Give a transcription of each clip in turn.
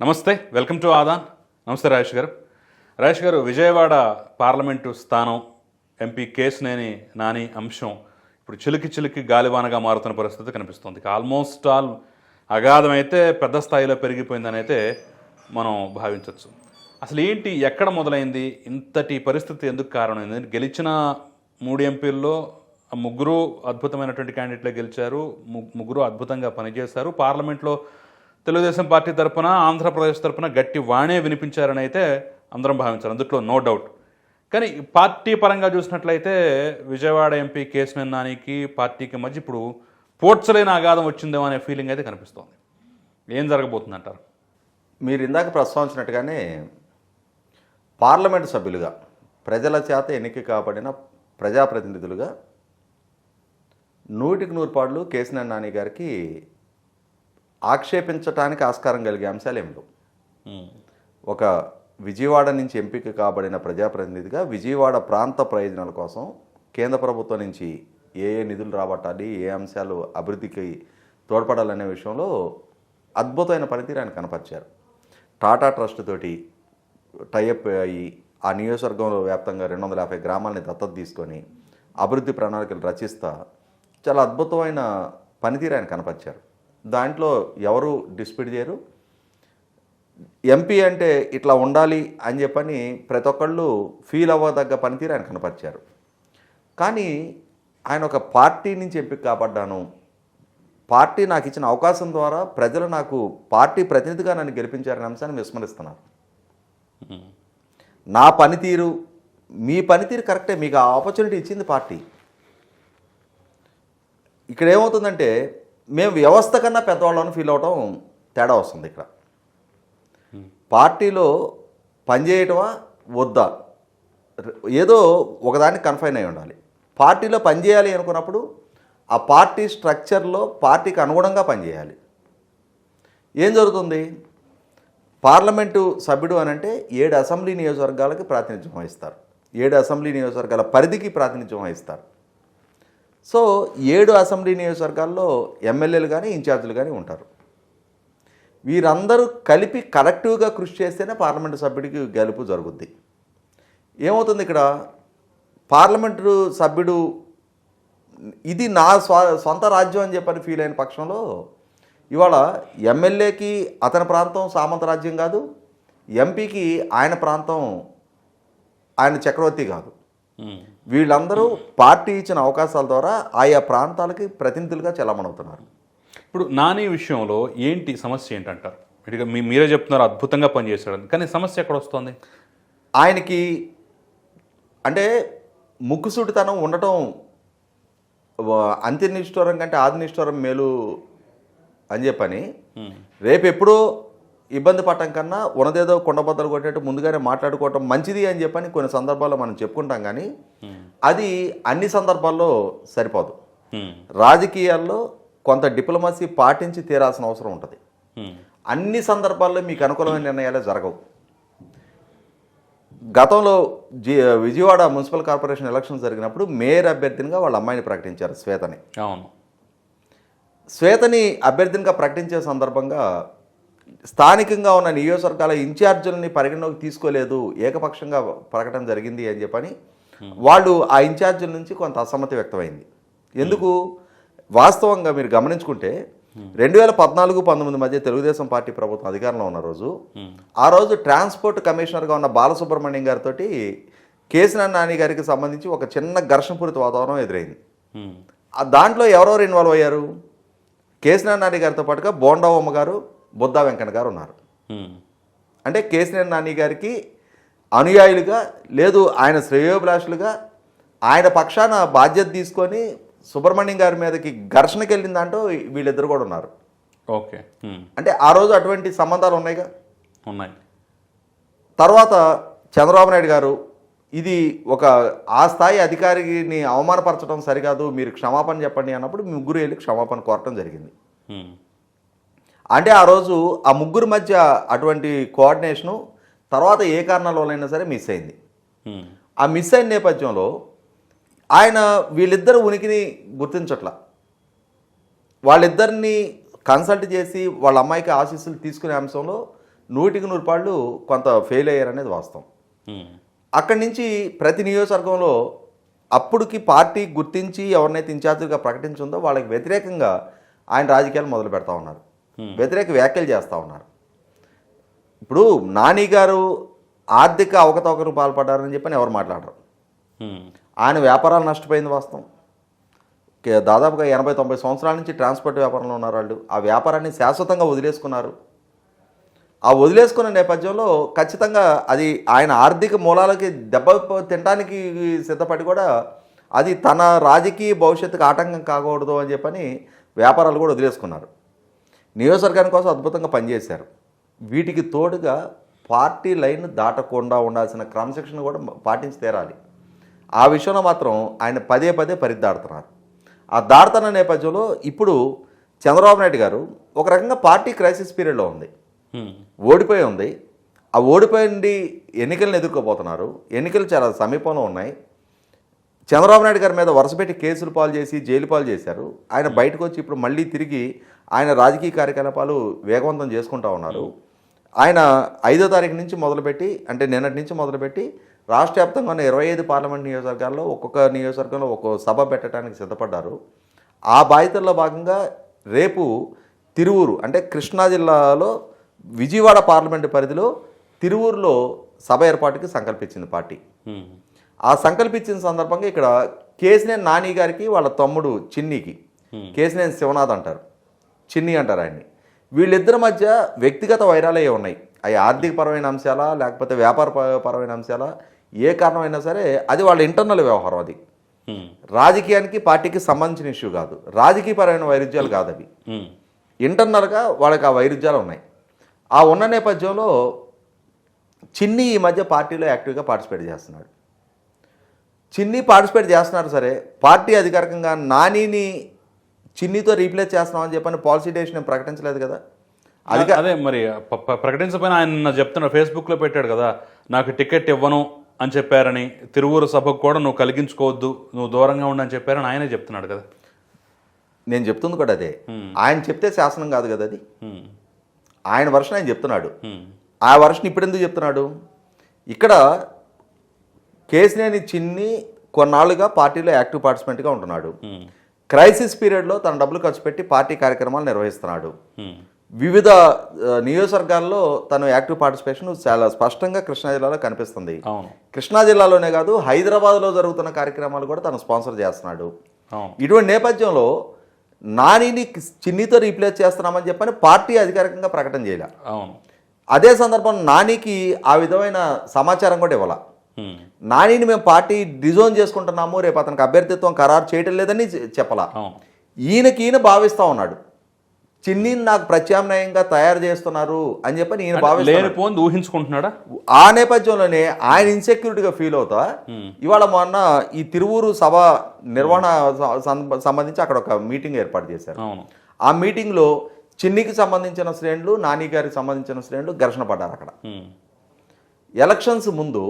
నమస్తే welcome to Aadan. నమస్తే రాజేష్ గారు. రాజేష్ గారు విజయవాడ పార్లమెంటు స్థానం ఎంపీ కేసునేని నాని అంశం ఇప్పుడు చిలికి చిలికి గాలివానగా మారుతున్న పరిస్థితి కనిపిస్తుంది. ఆల్మోస్ట్ ఆల్ అగాధం అయితే పెద్ద స్థాయిలో పెరిగిపోయిందని అయితే మనం భావించవచ్చు అసలు ఏంటి ఎక్కడ మొదలైంది ఇంతటి పరిస్థితి ఎందుకు కారణమైంది? గెలిచిన మూడు ఎంపీల్లో ముగ్గురు అద్భుతమైనటువంటి క్యాండిడేట్లే గెలిచారు ముగ్గురు అద్భుతంగా పనిచేశారు. పార్లమెంట్లో తెలుగుదేశం పార్టీ తరపున ఆంధ్రప్రదేశ్ తరపున గట్టి వాణే వినిపించారని అయితే అందరం భావించారు అందుట్లో నో డౌట్ కానీ పార్టీ పరంగా చూసినట్లయితే విజయవాడ ఎంపీ కేశినేని నానికి పార్టీకి మధ్య ఇప్పుడు పోడ్చలేని అగాధం వచ్చిందేమో అనే ఫీలింగ్ అయితే కనిపిస్తోంది. ఏం జరగబోతుంది అంటారు మీరు ఇందాక ప్రస్తావించినట్టుగానే పార్లమెంట్ సభ్యులుగా ప్రజల చేత ఎన్నిక కాబడిన ప్రజాప్రతినిధులుగా నూటికి నూరు పాటలు కేసినేని నాని గారికి ఆక్షేపించటానికి ఆస్కారం కలిగే అంశాలు ఏమి లేవు. ఒక విజయవాడ నుంచి ఎంపిక కాబడిన ప్రజాప్రతినిధిగా విజయవాడ ప్రాంత ప్రయోజనాల కోసం కేంద్ర ప్రభుత్వం నుంచి ఏ ఏ నిధులు రాబట్టాలి ఏ అంశాలు అభివృద్ధికి తోడ్పడాలనే విషయంలో అద్భుతమైన పనితీరు ఆయన కనపరిచారు. టాటా ట్రస్ట్ తోటి టైఅప్ అయ్యి ఆ నియోజకవర్గంలో వ్యాప్తంగా రెండు వందల యాభై గ్రామాలని దత్తత తీసుకొని అభివృద్ధి ప్రణాళికలు రచిస్తా చాలా అద్భుతమైన పనితీరు ఆయన కనపరిచారు. దాంట్లో ఎవరు డిస్ప్యూట్ చేయరు. ఎంపీ అంటే ఇట్లా ఉండాలి అని చెప్పని ప్రతి ఒక్కళ్ళు ఫీల్ అవ్వదగ్గ పనితీరు ఆయన కనపరిచారు. కానీ ఆయన ఒక పార్టీ నుంచి ఎంపిక కాబడ్డాను. పార్టీ నాకు ఇచ్చిన అవకాశం ద్వారా ప్రజలు నాకు పార్టీ ప్రతినిధిగా నన్ను గెలిపించారనే అంశాన్ని విస్మరిస్తున్నారు. నా పనితీరు మీ పనితీరు కరెక్టే మీకు ఆ ఆపర్చునిటీ ఇచ్చింది పార్టీ. ఇక్కడ ఏమవుతుందంటే మేము వ్యవస్థ కన్నా పెద్దవాళ్ళని ఫీల్ అవటం తేడా వస్తుంది ఇక్కడ. పార్టీలో పనిచేయటమా వద్దా? ఏదో ఒకదానికి కన్ఫైన్ అయి ఉండాలి. పార్టీలో పనిచేయాలి అనుకున్నప్పుడు ఆ పార్టీ స్ట్రక్చర్లో పార్టీకి అనుగుణంగా పనిచేయాలి ఏం జరుగుతుంది? పార్లమెంటు సభ్యుడు అని అంటే ఏడు అసెంబ్లీ నియోజకవర్గాలకి ప్రాతినిధ్యం వహిస్తారు. ఏడు అసెంబ్లీ నియోజకవర్గాల పరిధికి ప్రాతినిధ్యం వహిస్తారు. సో ఏడు అసెంబ్లీ నియోజకవర్గాల్లో ఎమ్మెల్యేలు కానీ ఇన్ఛార్జీలు కానీ ఉంటారు. వీరందరూ కలిపి కలెక్టివ్గా కృషి చేస్తేనే పార్లమెంటు సభ్యుడికి గెలుపు జరుగుద్ది. ఏమవుతుంది ఇక్కడ? పార్లమెంటు సభ్యుడు ఇది నా సొంత రాజ్యం అని చెప్పని ఫీల్ అయిన పక్షంలో ఇవాళ ఎమ్మెల్యేకి అతని ప్రాంతం సామంత రాజ్యం కాదు ఎంపీకి ఆయన ప్రాంతం ఆయన చక్రవర్తి కాదు. వీళ్ళందరూ పార్టీ ఇచ్చిన అవకాశాల ద్వారా ఆయా ప్రాంతాలకి ప్రతినిధులుగా చెల్లమనవుతున్నారు ఇప్పుడు నాని విషయంలో ఏంటి సమస్య ఏంటంటారు? ఇటుగా మీ మీరే చెప్తున్నారు అద్భుతంగా పనిచేశాడని కానీ సమస్య ఎక్కడ వస్తుంది? ఆయనకి అంటే ముక్కుసూటితనం ఉండటం అంత్యనిష్ఠూరం కంటే ఆదినిష్ఠూరం మేలు అని చెప్పని రేపు ఎప్పుడో ఇబ్బంది పడటం కన్నా ఉన్నదేదో కుండబద్దలు కొట్టేట్టు ముందుగానే మాట్లాడుకోవటం మంచిది అని చెప్పని కొన్ని సందర్భాల్లో మనం చెప్పుకుంటాం కానీ అది అన్ని సందర్భాల్లో సరిపోదు. రాజకీయాల్లో కొంత డిప్లొమసీ పాటించి తీరాల్సిన అవసరం ఉంటుంది. అన్ని సందర్భాల్లో మీకు అనుకూలమైన నిర్ణయాలే జరగవు గతంలో G Vijayawada municipal corporation elections జరిగినప్పుడు మేయర్ అభ్యర్థినిగా వాళ్ళ అమ్మాయిని ప్రకటించారు శ్వేతని అవును శ్వేతని అభ్యర్థినిగా ప్రకటించే సందర్భంగా స్థానికంగా ఉన్న నియోజకవర్గాల ఇన్ఛార్జీలని పరిగణలోకి తీసుకోలేదు ఏకపక్షంగా ప్రకటన జరిగింది అని చెప్పని వాళ్ళు ఆ ఇన్ఛార్జీల నుంచి కొంత అసమ్మతి వ్యక్తమైంది. ఎందుకు? వాస్తవంగా మీరు గమనించుకుంటే రెండు వేల పద్నాలుగు పంతొమ్మిది మధ్య తెలుగుదేశం పార్టీ ప్రభుత్వం అధికారంలో ఉన్న రోజు ఆ రోజు ట్రాన్స్పోర్ట్ కమిషనర్గా ఉన్న బాలసుబ్రహ్మణ్యం గారితో కేసీఆర్ నాని గారికి సంబంధించి ఒక చిన్న ఘర్షణపూరిత వాతావరణం ఎదురైంది. దాంట్లో ఎవరెవరు ఇన్వాల్వ్ అయ్యారు? కేసీఆర్ నాని గారితో పాటుగా బోండావమ్మ గారు బుద్ధా వెంకన్న గారు ఉన్నారు. అంటే కేసీఆర్ నాని గారికి అనుయాయులుగా లేదు ఆయన శ్రేయోభిలాషులుగా ఆయన పక్షాన బాధ్యత తీసుకొని సుబ్రహ్మణ్యం గారి మీదకి ఘర్షణకి వెళ్ళిన దాంట్లో వీళ్ళిద్దరు కూడా ఉన్నారు ఓకే. అంటే ఆ రోజు అటువంటి సంబంధాలు ఉన్నాయిగా ఉన్నాయి తర్వాత చంద్రబాబు నాయుడు గారు ఇది ఒక ఆ స్థాయి అధికారిని అవమానపరచడం సరికాదు మీరు క్షమాపణ చెప్పండి అన్నప్పుడు ముగ్గురు వెళ్ళి క్షమాపణ కోరటం జరిగింది. అంటే ఆ రోజు ఆ ముగ్గురు మధ్య అటువంటి కోఆర్డినేషను తర్వాత ఏ కారణాల వల్లైనా సరే మిస్ అయింది. ఆ మిస్ అయిన నేపథ్యంలో ఆయన వీళ్ళిద్దరు ఉనికిని గుర్తించట్ల వాళ్ళిద్దరిని కన్సల్ట్ చేసి వాళ్ళ అమ్మాయికి ఆశీస్సులు తీసుకునే అంశంలో నూటికి నూరు పాళ్ళు కొంత ఫెయిల్ అయ్యారనేది వాస్తవం. అక్కడి నుంచి ప్రతి నియోజకవర్గంలో అప్పుడుకి పార్టీ గుర్తించి ఎవరినైతే ఇన్ఛార్జిగా ప్రకటించిందో వాళ్ళకి వ్యతిరేకంగా ఆయన రాజకీయాలు మొదలు పెడతా ఉన్నారు వ్యతిరేక వ్యాఖ్యలు చేస్తూ ఉన్నారు. ఇప్పుడు నాని గారు ఆర్థిక అవకతవకలు పాల్పడ్డారని చెప్పని ఎవరు మాట్లాడరు. ఆయన వ్యాపారాలు నష్టపోయింది వాస్తవం. దాదాపుగా ఎనభై తొంభై సంవత్సరాల నుంచి ట్రాన్స్పోర్ట్ వ్యాపారంలో ఉన్నారు వాళ్ళు. ఆ వ్యాపారాన్ని శాశ్వతంగా వదిలేసుకున్నారు. ఆ వదిలేసుకున్న నేపథ్యంలో ఖచ్చితంగా అది ఆయన ఆర్థిక మూలాలకి దెబ్బ తినడానికి సిద్ధపడి కూడా అది తన రాజకీయ భవిష్యత్తుకు ఆటంకం కాకూడదు అని చెప్పని వ్యాపారాలు కూడా వదిలేసుకున్నారు. నియోజకవర్గాని కోసం అద్భుతంగా పనిచేశారు. వీటికి తోడుగా పార్టీ లైన్ దాటకుండా ఉండాల్సిన క్రమశిక్షణ కూడా పాటించి తీరాలి. ఆ విషయంలో మాత్రం ఆయన పదే పదే పరిదాడుతున్నారు. ఆ దాడుతున్న నేపథ్యంలో ఇప్పుడు చంద్రబాబు నాయుడు గారు ఒక రకంగా పార్టీ క్రైసిస్ పీరియడ్లో ఉంది. ఓడిపోయి ఉంది. ఆ ఓడిపోయింది ఎన్నికలను ఎదుర్కోబోతున్నారు. ఎన్నికలు చాలా సమీపంలో ఉన్నాయి. చంద్రబాబు నాయుడు గారి మీద వరుసపెట్టి కేసులు పాలు చేసి జైలు పాలు చేశారు. ఆయన బయటకు వచ్చి ఇప్పుడు మళ్ళీ తిరిగి ఆయన రాజకీయ కార్యకలాపాలు వేగవంతం చేసుకుంటా ఉన్నారు. ఆయన ఐదో తారీఖు నుంచి మొదలుపెట్టి అంటే నిన్నటి నుంచి మొదలుపెట్టి రాష్ట్ర వ్యాప్తంగా ఉన్న ఇరవై ఐదు పార్లమెంట్ నియోజకవర్గాల్లో ఒక్కొక్క నియోజకవర్గంలో ఒక్కో సభ పెట్టడానికి సిద్ధపడ్డారు. ఆ బాధ్యతల్లో భాగంగా రేపు తిరువూరు అంటే కృష్ణా జిల్లాలో విజయవాడ పార్లమెంటు పరిధిలో తిరువూరులో సభ ఏర్పాటుకి సంకల్పించింది పార్టీ. ఆ సంకల్పించిన సందర్భంగా ఇక్కడ కేసినేని నాని గారికి వాళ్ళ తమ్ముడు చిన్నికి. కేసినేని శివనాథ్ అంటారు. చిన్ని అంటారు ఆయన్ని. వీళ్ళిద్దరి మధ్య వ్యక్తిగత వైరాలే ఉన్నాయి. అవి ఆర్థిక పరమైన అంశాలా లేకపోతే వ్యాపార పరమైన అంశాలా ఏ కారణమైనా సరే అది వాళ్ళ ఇంటర్నల్ వ్యవహారం అది. రాజకీయానికి పార్టీకి సంబంధించిన ఇష్యూ కాదు. రాజకీయపరమైన వైరుధ్యాలు కాదు అవి. ఇంటర్నల్గా వాళ్ళకి ఆ వైరుధ్యాలు ఉన్నాయి. ఆ ఉన్న నేపథ్యంలో చిన్ని ఈ మధ్య పార్టీలో యాక్టివ్గా పార్టిసిపేట్ చేస్తున్నాడు. చిన్ని పార్టిసిపేట్ చేస్తున్నారు సరే పార్టీ అధికారికంగా నానిని చిన్నితో రీప్లేస్ చేస్తున్నామని చెప్పని పాలసీ డెసిషన్ ప్రకటించలేదు కదా. అధిక అదే మరి ప- ప- ప్రకటించకపోయినా ఆయన నిన్న చెప్తున్నాడు ఫేస్బుక్లో పెట్టాడు కదా నాకు టికెట్ ఇవ్వను అని చెప్పారని తిరువూరు సభకు కూడా నువ్వు కలిగించుకోవద్దు నువ్వు దూరంగా ఉండని చెప్పారని ఆయనే చెప్తున్నాడు కదా. నేను చెప్తుంది కూడా అదే. ఆయన చెప్తే శాసనం కాదు కదా అది. ఆయన వర్షన్ ఆయన చెప్తున్నాడు. ఆ వర్షన్ ఇప్పుడు ఎందుకు చెప్తున్నాడు? ఇక్కడ కేసినేని చిన్ని కొన్నాళ్ళుగా పార్టీలో యాక్టివ్ పార్టిసిపెంట్గా ఉంటున్నాడు. క్రైసిస్ పీరియడ్లో తన డబ్బులు ఖర్చు పెట్టి పార్టీ కార్యక్రమాలు నిర్వహిస్తున్నాడు. వివిధ నియోజకవర్గాల్లో తను యాక్టివ్ పార్టిసిపేషన్ చాలా స్పష్టంగా కృష్ణా జిల్లాలో కనిపిస్తుంది. కృష్ణా జిల్లాలోనే కాదు హైదరాబాద్లో జరుగుతున్న కార్యక్రమాలు కూడా తను స్పాన్సర్ చేస్తున్నాడు. ఇటువంటి నేపథ్యంలో నానిని చిన్నితో రీప్లేస్ చేస్తున్నామని చెప్పని పార్టీ అధికారికంగా ప్రకటన చేయలే. అదే సందర్భంలో నానికి ఆ విధమైన సమాచారం కూడా ఇవ్వాల. నానిని మేము పార్టీ డిజోన్ చేసుకుంటున్నాము రేపు అతనికి అభ్యర్థిత్వం ఖరారు చేయటం లేదని చెప్పలా. అవును ఈయనకి ఈయన భావిస్తూ ఉన్నాడు. చిన్నిని నాకు ప్రత్యామ్నాయంగా తయారు చేస్తున్నారు అని చెప్పని ఈయన లేనిపోంది ఊహించుకుంటున్నాడా? ఆ నేపథ్యంలోనే ఆయన ఇన్సెక్యూరిటీగా ఫీల్ అవుతా. ఇవాళ మొన్న ఈ తిరువూరు సభ నిర్వహణ సంబంధించి అక్కడ ఒక మీటింగ్ ఏర్పాటు చేశారు. ఆ మీటింగ్లో చిన్నికి సంబంధించిన శ్రేణులు నాని గారికి సంబంధించిన శ్రేణులు ఘర్షణ పడ్డారు అక్కడ. ఎలక్షన్స్ ముందు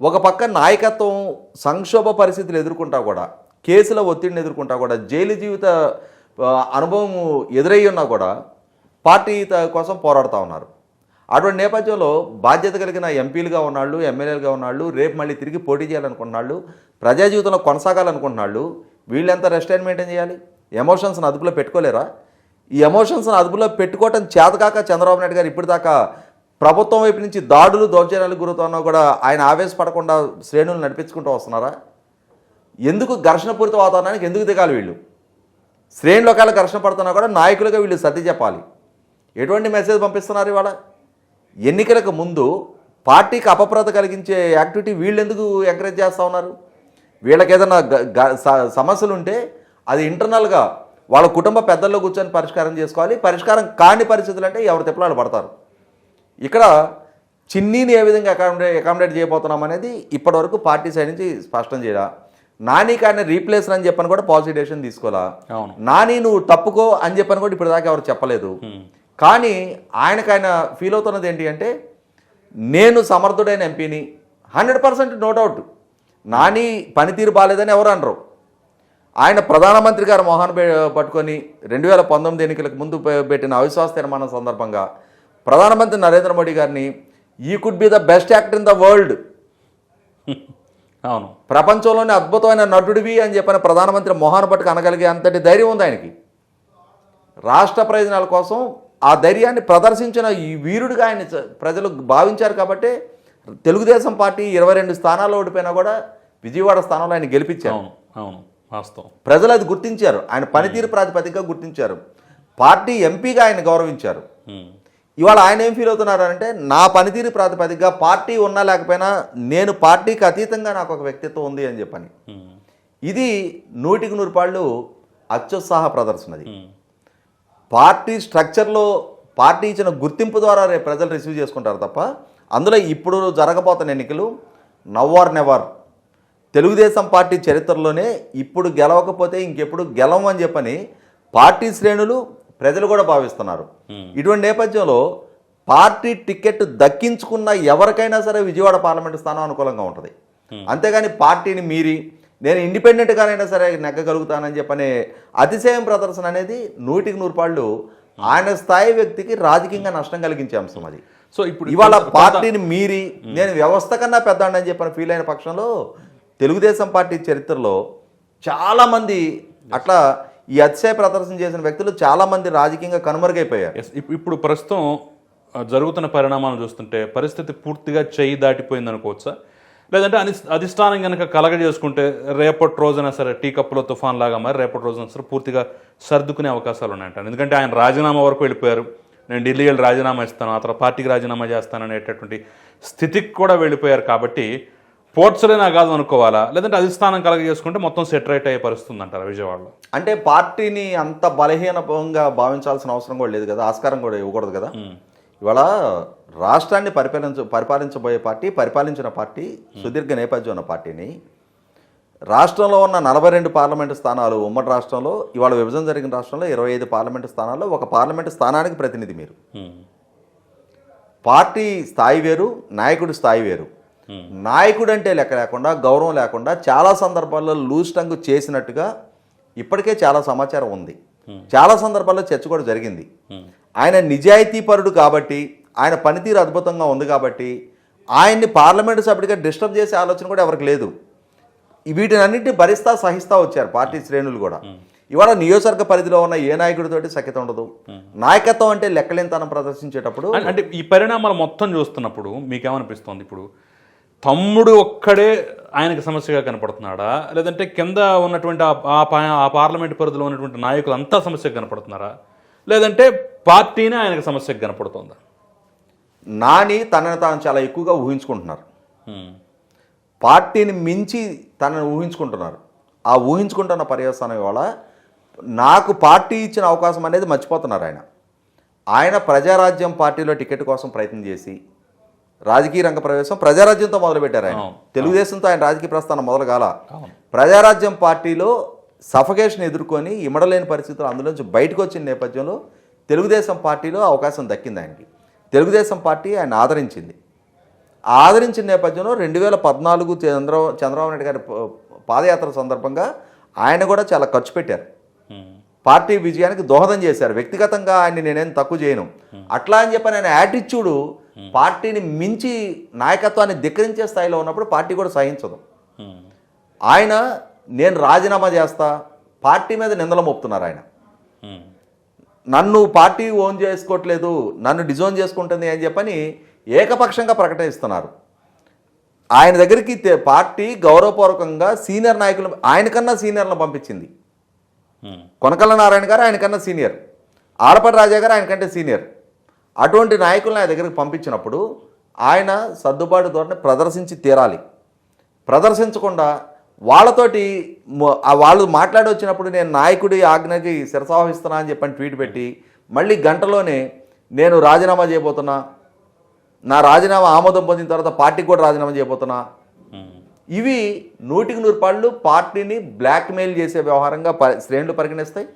ఒక పక్క నాయకత్వం సంక్షోభ పరిస్థితులు ఎదుర్కొంటా కూడా కేసుల ఒత్తిడిని ఎదుర్కొంటా కూడా జైలు జీవిత అనుభవం ఎదురయ్యి ఉన్నా కూడా పార్టీ కోసం పోరాడుతూ ఉన్నారు. అటువంటి నేపథ్యంలో బాధ్యత కలిగిన ఎంపీలుగా ఉన్నాళ్ళు ఎమ్మెల్యేలుగా ఉన్నాళ్ళు రేపు మళ్ళీ తిరిగి పోటీ చేయాలనుకుంటున్నాళ్ళు ప్రజా జీవితంలో కొనసాగాలనుకుంటున్నాళ్ళు వీళ్ళెంత రెస్టైన్ మెయింటైన్ చేయాలి? ఎమోషన్స్ని అదుపులో పెట్టుకోలేరా? ఈ ఎమోషన్స్ని అదుపులో పెట్టుకోవటం చేతకాక చంద్రబాబు నాయుడు గారు ఇప్పటిదాకా ప్రభుత్వం వైపు నుంచి దాడులు దౌర్జన్యాలు గురవుతున్నా కూడా ఆయన ఆవేశపడకుండా శ్రేణులు నడిపించుకుంటూ వస్తున్నారా? ఎందుకు ఘర్షణపూరిత వాతావరణానికి ఎందుకు దిగాలి వీళ్ళు? శ్రేణులు ఒకవేళ ఘర్షణ పడుతున్నా కూడా నాయకులుగా వీళ్ళు సర్ది చెప్పాలి. ఎటువంటి మెసేజ్ పంపిస్తున్నారు ఇవాళ? ఎన్నికలకు ముందు పార్టీకి అపప్రత కలిగించే యాక్టివిటీ వీళ్ళు ఎందుకు ఎంకరేజ్ చేస్తూ ఉన్నారు? వీళ్ళకి ఏదైనా గ- స- సమస్యలు ఉంటే అది ఇంటర్నల్గా వాళ్ళ కుటుంబ పెద్దల్లో కూర్చొని పరిష్కారం చేసుకోవాలి. పరిష్కారం కాని పరిస్థితులు అంటే ఎవరు తిప్పలాలు పడతారు ఇక్కడ చిన్నీని ఏ విధంగా అకామిడేట్ అకామిడేట్ చేయబోతున్నాం అనేది ఇప్పటివరకు పార్టీ సైడ్ నుంచి స్పష్టం చేయరా నాని కానీ రీప్లేస్ అని చెప్పని కూడా పాలసీ డెసిషన్ తీసుకోవాలా నాని నువ్వు తప్పుకో అని చెప్పని కూడా ఇప్పటిదాకా ఎవరు చెప్పలేదు. కానీ ఆయనకు ఆయన ఫీల్ అవుతున్నది ఏంటి అంటే నేను సమర్థుడైన ఎంపీని hundred percent no doubt Nani పనితీరు బాగాలేదని ఎవరు అనరు. ఆయన ప్రధానమంత్రి గారు మోహన్ పట్టుకొని రెండు వేల పంతొమ్మిది ఎన్నికలకు ముందు పెట్టిన అవిశ్వాస తీర్మానం సందర్భంగా ప్రధానమంత్రి నరేంద్ర మోడీ గారిని ఈ could be the best actor in the world. అవును. ప్రపంచంలోనే అద్భుతమైన నటుడివి అని చెప్పిన ప్రధానమంత్రి మోహన్ భట్కి అనగలిగే అంతటి ధైర్యం ఉంది ఆయనకి. రాష్ట్ర ప్రయోజనాల కోసం ఆ ధైర్యాన్ని ప్రదర్శించిన ఈ వీరుడిగా ఆయన ప్రజలు భావించారు కాబట్టి తెలుగుదేశం పార్టీ ఇరవై రెండు స్థానాల్లో ఓడిపోయినా కూడా విజయవాడ స్థానంలో ఆయన గెలిపించారు. అవును అవును. వాస్తవం. ప్రజలు అది గుర్తించారు. ఆయన పనితీరు ప్రాతిపదికగా గుర్తించారు. పార్టీ ఎంపీగా ఆయన గౌరవించారు. ఇవాళ ఆయన ఏం ఫీల్ అవుతున్నారు అంటే నా పనితీరు ప్రాతిపదికగా పార్టీ ఉన్నా లేకపోయినా నేను పార్టీకి అతీతంగా నాకు ఒక వ్యక్తిత్వం ఉంది అని చెప్పని ఉమ్. ఇది నూటికి నూరు పాళ్ళు అత్యుత్సాహ ప్రదర్శనది ఉమ్. పార్టీ స్ట్రక్చర్లో పార్టీ ఇచ్చిన గుర్తింపు ద్వారా రేపు ప్రజలు రిసీవ్ చేసుకుంటారు తప్ప అందులో ఇప్పుడు జరగబోతున్న ఎన్నికలు నవ్వర్ నెవర్ తెలుగుదేశం పార్టీ చరిత్రలోనే ఇప్పుడు గెలవకపోతే ఇంకెప్పుడు గెలవం అని చెప్పని పార్టీ శ్రేణులు ప్రజలు కూడా భావిస్తున్నారు. ఇటువంటి నేపథ్యంలో పార్టీ టికెట్ దక్కించుకున్న ఎవరికైనా సరే విజయవాడ పార్లమెంటు స్థానం అనుకూలంగా ఉంటుంది. అంతేగాని పార్టీని మీరి నేను ఇండిపెండెంట్గానైనా సరే నెగ్గగలుగుతానని చెప్పనే అతిశయం ప్రదర్శన అనేది నూటికి నూరు పాళ్ళు ఆయన స్థాయి వ్యక్తికి రాజకీయంగా నష్టం కలిగించే అంశం అది. సో ఇప్పుడు ఇవాళ పార్టీని మీరి నేను వ్యవస్థ కన్నా పెద్ద అని చెప్పని ఫీల్ అయిన పక్షంలో తెలుగుదేశం పార్టీ చరిత్రలో చాలామంది అట్లా ఈ అతిశయ ప్రదర్శన చేసిన వ్యక్తులు చాలామంది రాజకీయంగా కనుమరుగైపోయారు. ఇప్పుడు ప్రస్తుతం జరుగుతున్న పరిణామాలను చూస్తుంటే పరిస్థితి పూర్తిగా చేయి దాటిపోయింది అనుకోవచ్చా? లేదంటే అని అధిష్టానం కనుక కలగజేసుకుంటే రేపటి రోజున సరే టీ కప్పులో తుఫాన్ లాగా మరి రేపటి రోజున సరే పూర్తిగా సర్దుకునే అవకాశాలు ఉన్నాయంట ఎందుకంటే ఆయన రాజీనామా వరకు వెళ్ళిపోయారు. నేను ఢిల్లీ వెళ్ళి రాజీనామా ఇస్తాను ఆ తర్వాత పార్టీకి రాజీనామా చేస్తాను అనేటటువంటి స్థితికి కూడా వెళ్ళిపోయారు కాబట్టి పోర్ట్స్లేనా కాదు అనుకోవాలా? లేదంటే అధిష్టానం కలగజేసుకుంటే మొత్తం సెటరేట్ అయ్యే పరిస్థితి ఉందంటారా విజయవాడలో? అంటే పార్టీని అంత బలహీనంగా భావించాల్సిన అవసరం కూడా లేదు కదా ఆస్కారం కూడా ఇవ్వకూడదు కదా. ఇవాళ రాష్ట్రాన్ని పరిపాలించ పరిపాలించబోయే పార్టీ పరిపాలించిన పార్టీ సుదీర్ఘ నేపథ్యం ఉన్న పార్టీని. రాష్ట్రంలో ఉన్న నలభై రెండు పార్లమెంటు స్థానాలు ఉమ్మడి రాష్ట్రంలో ఇవాళ విభజన జరిగిన రాష్ట్రంలో ఇరవై ఐదు పార్లమెంటు స్థానాల్లో ఒక పార్లమెంటు స్థానానికి ప్రతినిధి మీరు. పార్టీ స్థాయి వేరు నాయకుడి స్థాయి వేరు. నాయకుడు అంటే లెక్క లేకుండా గౌరవం లేకుండా చాలా సందర్భాల్లో లూజ్ టంగ్ చేసినట్టుగా ఇప్పటికే చాలా సమాచారం ఉంది. చాలా సందర్భాల్లో చర్చ కూడా జరిగింది. ఆయన నిజాయితీపరుడు కాబట్టి ఆయన పనితీరు అద్భుతంగా ఉంది కాబట్టి ఆయన్ని పార్లమెంటు సభ్యుడిగా డిస్టర్బ్ చేసే ఆలోచన కూడా ఎవరికి లేదు. వీటినన్నింటినీ భరిస్తా సహిస్తా వచ్చారు పార్టీ శ్రేణులు కూడా. ఇవాళ నియోజకవర్గ పరిధిలో ఉన్న ఏ నాయకుడితోటి సఖ్యత ఉండదు. నాయకత్వం అంటే లెక్కలేనితనం ప్రదర్శించేటప్పుడు అంటే ఈ పరిణామాలు మొత్తం చూస్తున్నప్పుడు మీకేమనిపిస్తోంది ఇప్పుడు? తమ్ముడు ఒక్కడే ఆయనకి సమస్యగా కనపడుతున్నాడా? లేదంటే కింద ఉన్నటువంటి ఆ- పార్లమెంట్ పరిధిలో ఉన్నటువంటి నాయకులు అంతా సమస్యగా కనపడుతున్నారా? లేదంటే పార్టీనే ఆయనకు సమస్యగా కనపడుతుందా? నాని తనను తాను చాలా ఎక్కువగా ఊహించుకుంటున్నారు. పార్టీని మించి తనను ఊహించుకుంటున్నారు. ఆ ఊహించుకుంటున్న పర్యవసానం ఇవాళ నాకు పార్టీ ఇచ్చిన అవకాశం అనేది మర్చిపోతున్నారు ఆయన. ఆయన ప్రజారాజ్యం పార్టీలో టికెట్ కోసం ప్రయత్నం చేసి రాజకీయ రంగ ప్రవేశం ప్రజారాజ్యంతో మొదలుపెట్టారు ఆయన. తెలుగుదేశంతో ఆయన రాజకీయ ప్రస్థానం మొదలు కాల. ప్రజారాజ్యం పార్టీలో సఫకేషన్ ఎదుర్కొని ఇమడలేని పరిస్థితులు అందులోంచి బయటకు వచ్చిన నేపథ్యంలో తెలుగుదేశం పార్టీలో అవకాశం దక్కింది ఆయనకి. తెలుగుదేశం పార్టీ ఆయన ఆదరించింది. ఆదరించిన నేపథ్యంలో రెండు వేల పద్నాలుగు చంద్ర చంద్రబాబు నాయుడు గారి పాదయాత్ర సందర్భంగా ఆయన కూడా చాలా ఖర్చు పెట్టారు. పార్టీ విజయానికి దోహదం చేశారు. వ్యక్తిగతంగా ఆయన్ని నేనేం తక్కువ చేయను. అట్లా అని చెప్పి ఆయన యాటిట్యూడు పార్టీని మించి నాయకత్వాన్ని ధిక్కరించే స్థాయిలో ఉన్నప్పుడు పార్టీ కూడా సహించదు. ఆయన నేను రాజీనామా చేస్తా పార్టీ మీద నిందలు మోపుతున్నారు ఆయన. నన్ను పార్టీ ఓన్ చేసుకోవట్లేదు నన్ను డిజోన్ చేసుకుంటుంది అని చెప్పని ఏకపక్షంగా ప్రకటిస్తున్నారు ఆయన దగ్గరికి పార్టీ గౌరవపూర్వకంగా సీనియర్ నాయకులు ఆయనకన్నా సీనియర్లను పంపించింది. కొనకల్ల నారాయణ గారు ఆయనకన్నా సీనియర్ ఆలపాటి రాజా గారు ఆయనకంటే సీనియర్ అటువంటి నాయకులను ఆయన దగ్గరికి పంపించినప్పుడు ఆయన సర్దుబాటు ధోరణి ప్రదర్శించి తీరాలి. ప్రదర్శించకుండా వాళ్ళతోటి వాళ్ళు మాట్లాడి వచ్చినప్పుడు నేను నాయకుడి ఆజ్ఞకి శిరసావహిస్తున్నా అని చెప్పని ట్వీట్ పెట్టి మళ్ళీ గంటలోనే నేను రాజీనామా చేయబోతున్నా నా రాజీనామా ఆమోదం పొందిన తర్వాత పార్టీకి కూడా రాజీనామా చేయబోతున్నా. ఇవి నూటికి నూరు పాళ్ళు పార్టీని బ్లాక్మెయిల్ చేసే వ్యవహారంగా ప- శ్రేణులు పరిగణిస్తాయి.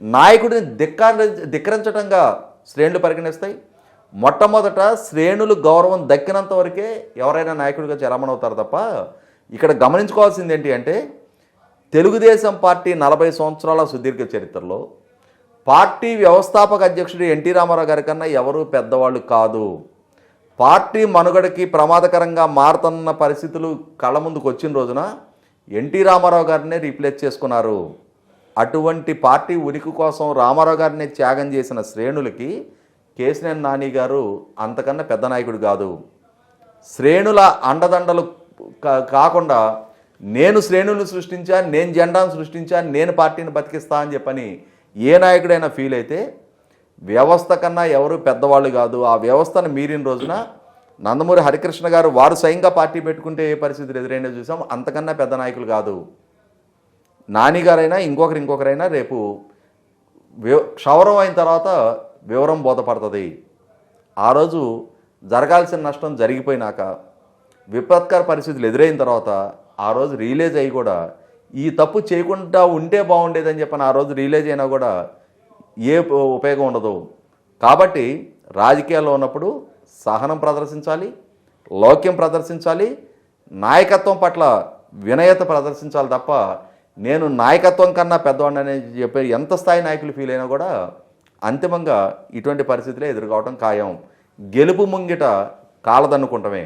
నాయకుడిని ధిక్కార ధిక్కరించడంగా శ్రేణులు పరిగణిస్తాయి. మొట్టమొదట శ్రేణులు గౌరవం దక్కినంత వరకే ఎవరైనా నాయకుడిగా చలామణి అవుతారు తప్ప ఇక్కడ గమనించుకోవాల్సింది ఏంటి అంటే తెలుగుదేశం పార్టీ నలభై సంవత్సరాల సుదీర్ఘ చరిత్రలో పార్టీ వ్యవస్థాపక అధ్యక్షుడు ఎన్టీ రామారావు గారి కన్నా ఎవరు పెద్దవాళ్ళు కాదు. పార్టీ మనుగడకి ప్రమాదకరంగా మారుతున్న పరిస్థితులు కళ్ళ ముందుకు వచ్చిన రోజున ఎన్టీ రామారావు గారినే రీప్లేస్ చేసుకున్నారు. అటువంటి పార్టీ ఉనికి కోసం రామారావు గారిని త్యాగం చేసిన శ్రేణులకి కేసినేని నాని గారు అంతకన్నా పెద్ద నాయకుడు కాదు. శ్రేణుల అండదండలు కా- కాకుండా నేను శ్రేణులను సృష్టించా నేను జెండాను సృష్టించా నేను పార్టీని బతికిస్తా అని చెప్పని ఏ నాయకుడైనా ఫీల్ అయితే వ్యవస్థ కన్నా ఎవరు పెద్దవాళ్ళు కాదు. ఆ వ్యవస్థను మీరిన రోజున నందమూరి హరికృష్ణ గారు వారు స్వయంగా పార్టీ పెట్టుకుంటే ఏ పరిస్థితులు ఎదురైనా చూసాం. అంతకన్నా పెద్ద నాయకులు కాదు. నాని గారైనా ఇంకొకరు ఇంకొకరైనా రేపు క్షవరం అయిన తర్వాత వివరం బోధపడుతుంది. ఆ రోజు జరగాల్సిన నష్టం జరిగిపోయినాక విపత్కర పరిస్థితులు ఎదురైన తర్వాత ఆ రోజు రియలైజ్ అయ్యి కూడా ఈ తప్పు చేయకుండా ఉంటే బాగుండేదని చెప్పని ఆ రోజు రియలైజ్ అయినా కూడా ఏ ఉపయోగం ఉండదు. కాబట్టి రాజకీయాల్లో ఉన్నప్పుడు సహనం ప్రదర్శించాలి లౌక్యం ప్రదర్శించాలి నాయకత్వం పట్ల వినయత ప్రదర్శించాలి తప్ప నేను నాయకత్వం కన్నా పెద్దవాడిని చెప్పే ఎంత స్థాయి నాయకులు ఫీల్ అయినా కూడా అంతిమంగా ఇటువంటి పరిస్థితులే ఎదుర్కోవడం ఖాయం. గెలుపు ముంగిట కాలదన్నుకుంటమే.